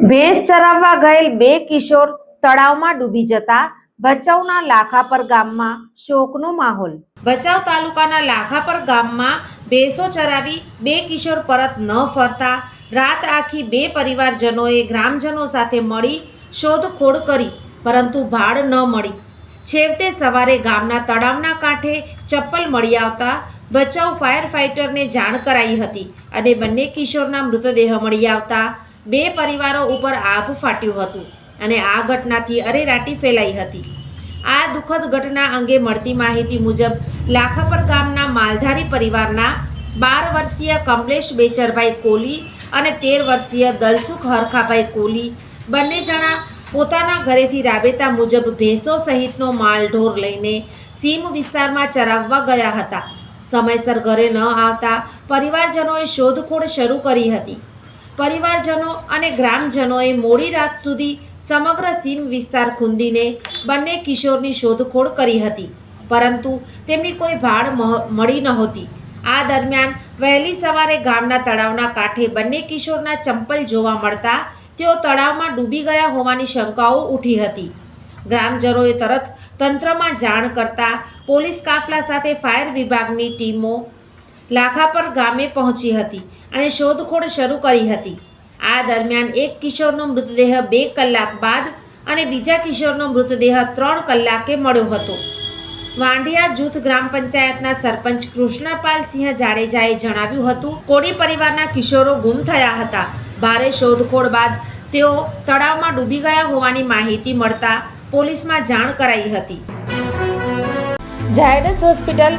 ભેંસ ચરાવવા ગયેલ બે કિશોર તળાવમાં ડૂબી જતા ભચાઉના લાખાપર ગામમાં શોકનો માહોલ. ભચાઉ તાલુકાના લાખાપર ગામમાં ભેંસો ચરાવી બે કિશોર પરત ન ફરતા રાત આખી બે પરિવારજનોએ ગ્રામજનો સાથે મળી શોધખોળ કરી, પરંતુ ભાડ ન મળી. છેવટે સવારે ગામના તળાવના કાંઠે ચપ્પલ મળી આવતા ભચાઉ ફાયર ફાઇટરને જાણ કરાઈ હતી અને બંને કિશોરના મૃતદેહ મળી આવતા બે પરિવારો ઉપર આભ ફાટ્યું હતું અને આ ઘટનાથી અરેરાટી ફેલાઈ હતી. આ દુઃખદ ઘટના અંગે મળતી માહિતી મુજબ, લાખાપર ગામના માલધારી પરિવારના બાર વર્ષીય કમલેશ બેચરભાઈ કોલી અને તેર વર્ષીય દલસુખ હરખાભાઈ કોલી બંને જણા પોતાના ઘરેથી રાબેતા મુજબ ભેંસો સહિતનો માલઢોર લઈને સીમ વિસ્તારમાં ચરાવવા ગયા હતા. સમયસર ઘરે ન આવતા પરિવારજનોએ શોધખોળ શરૂ કરી હતી. પરિવારજનો અને ગ્રામજનોએ મોડી રાત સુધી સમગ્ર સીમ વિસ્તાર ખૂંદીને બંને કિશોરની શોધખોળ કરી હતી. પરંતુ તેમની કોઈ મહ- મળી નહોતી. આ દરમિયાન વહેલી સવારે ગામના તળાવના કાંઠે બંને કિશોરના ચંપલ જોવા મળતા તેઓ તળાવમાં ડૂબી ગયા હોવાની શંકાઓ ઉઠી હતી. ગ્રામજનોએ તરત તંત્રમાં જાણ કરતા પોલીસ કાફલા સાથે ફાયર વિભાગની ટીમો લાખાપર ગામે પહોંચી હતી અને શોધખોળ શરૂ કરી હતી. આ દરમિયાન એક કિશોરનો મૃતદેહ બે કલાક બાદ અને બીજા કિશોરનો મૃતદેહ ત્રણ કલાકે મળ્યો હતો. વાંઢિયા જૂથ ગ્રામ પંચાયતના સરપંચ કૃષ્ણપાલ સિંહ જાડેજાએ જણાવ્યું હતું, કોડી પરિવારના કિશોરો ગુમ થયા હતા. ભારે શોધખોળ બાદ તેઓ તળાવમાં ડૂબી ગયા હોવાની માહિતી મળતા પોલીસમાં જાણ કરાઈ હતી. ઝાયડસ હોસ્પિટલ